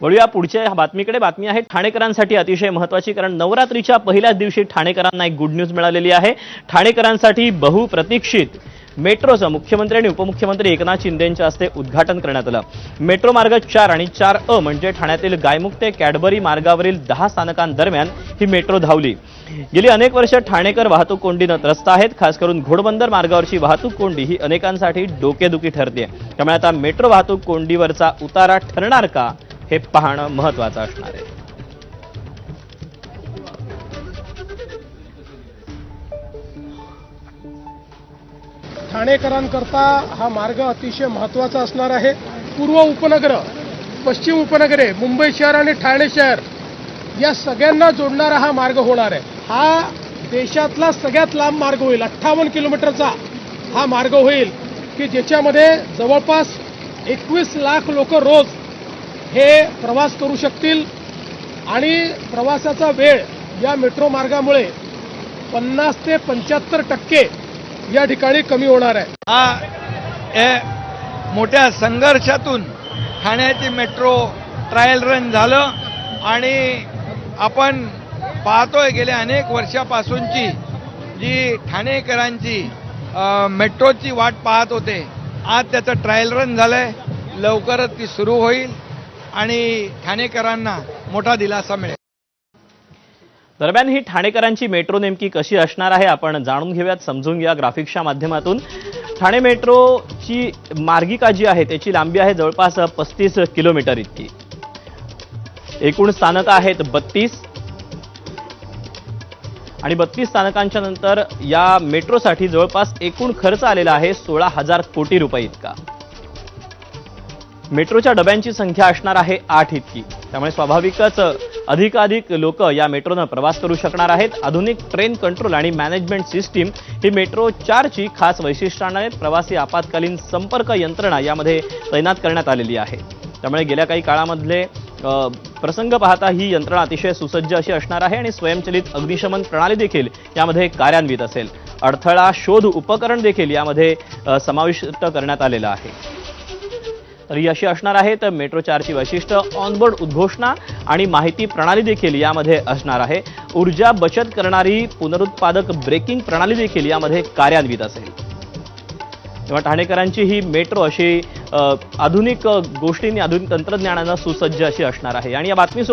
वळूया पुढच्या बातमीकडे. बातमी आहे ठाणेकरांसाठी अतिशय महत्वाची कारण नवरात्रीच्या पहिल्याच दिवशी ठाणेकरांना एक गुड न्यूज मिळालेली आहे. ठाणेकरांसाठी बहुप्रतीक्षित मेट्रोचं मुख्यमंत्री आणि उपमुख्यमंत्री एकनाथ शिंदेंच्या हस्ते उद्घाटन करण्यात आलं. मेट्रो मार्ग चार आणि चार अ म्हणजे ठाण्यातील गायमुख ते कॅडबरी मार्गावरील दहा स्थानकांदरम्यान ही मेट्रो धावली. गेली अनेक वर्ष ठाणेकर वाहतूक कोंडीनं त्रस्त आहेत. खास करून घोडबंदर मार्गावरची वाहतूक कोंडी ही अनेकांसाठी डोकेदुखी ठरते त्यामुळे आता मेट्रो वाहतूक कोंडीवरचा उतारा ठरणार का? हे पाहणं महत्वाचं असणार आहे. ठाणेकरांकरता हा मार्ग अतिशय महत्त्वाचा असणार आहे. पूर्व उपनगर पश्चिम उपनगरे मुंबई शहर आणि ठाणे शहर या सगळ्यांना जोडणारा हा मार्ग होणार आहे. हा देशातला सगळ्यात लांब मार्ग होईल. अठ्ठावन्न किलोमीटरचा हा मार्ग होईल की ज्याच्यामध्ये जवळपास एकवीस लाख लोक रोज हे प्रवास करू शकतील आणि प्रवासाचा वेळ या मेट्रो मार्गामुळे पन्नास ते पंच्याहत्तर टक्के या ठिकाणी कमी होणार आहे. हा हे मोठ्या संघर्षातून ठाण्याची मेट्रो ट्रायल रन झालं आणि आपण पाहतोय गेल्या अनेक वर्षापासूनची जी ठाणेकरांची मेट्रोची वाट पाहत होते. आज त्याचं ट्रायल रन झालंय. लवकरच ती सुरू होईल. आणि ठाणेकरांना मोठा दिलासा मिळेल. दरम्यान ही ठाणेकरांची मेट्रो नेमकी कशी असणार आहे आपण जाणून घेऊयात समजून घ्या ग्राफिक्सच्या माध्यमातून. ठाणे मेट्रोची मार्गिका जी आहे त्याची लांबी आहे जवळपास पस्तीस किलोमीटर इतकी. एकूण स्थानकं आहेत बत्तीस. आणि बत्तीस स्थानकांच्या नंतर या मेट्रोसाठी जवळपास एकूण खर्च आलेला आहे सोळा हजार कोटी रुपये इतका. मेट्रोच्या डब्यांची संख्या असणार आहे आठ इतकी. त्यामुळे स्वाभाविकच अधिकाधिक लोक या मेट्रोनं प्रवास करू शकणार आहेत. आधुनिक ट्रेन कंट्रोल आणि मॅनेजमेंट सिस्टीम ही मेट्रो चारची खास वैशिष्ट्यांना आहेत प्रवासी आपत्कालीन संपर्क यंत्रणा यामध्ये तैनात करण्यात आलेली आहे. त्यामुळे गेल्या काही काळामधले प्रसंग पाहता ही यंत्रणा अतिशय सुसज्ज अशी असणार आहे आणि स्वयंचलित अग्निशमन प्रणाली देखील यामध्ये कार्यान्वित असेल. अडथळा शोध उपकरण देखील यामध्ये समाविष्ट करण्यात आलेलं आहे. तर ही अशी असणार आहे. तर मेट्रो चारची वैशिष्ट्य ऑनबोर्ड उद्घोषणा आणि माहिती प्रणाली देखील यामध्ये असणार आहे. ऊर्जा बचत करणारी पुनरुत्पादक ब्रेकिंग प्रणाली देखील यामध्ये कार्यान्वित असेल. तेव्हा ठाणेकरांची ही मेट्रो अशी आधुनिक गोष्टींनी आधुनिक तंत्रज्ञानानं सुसज्ज अशी असणार आहे. आणि या बातमी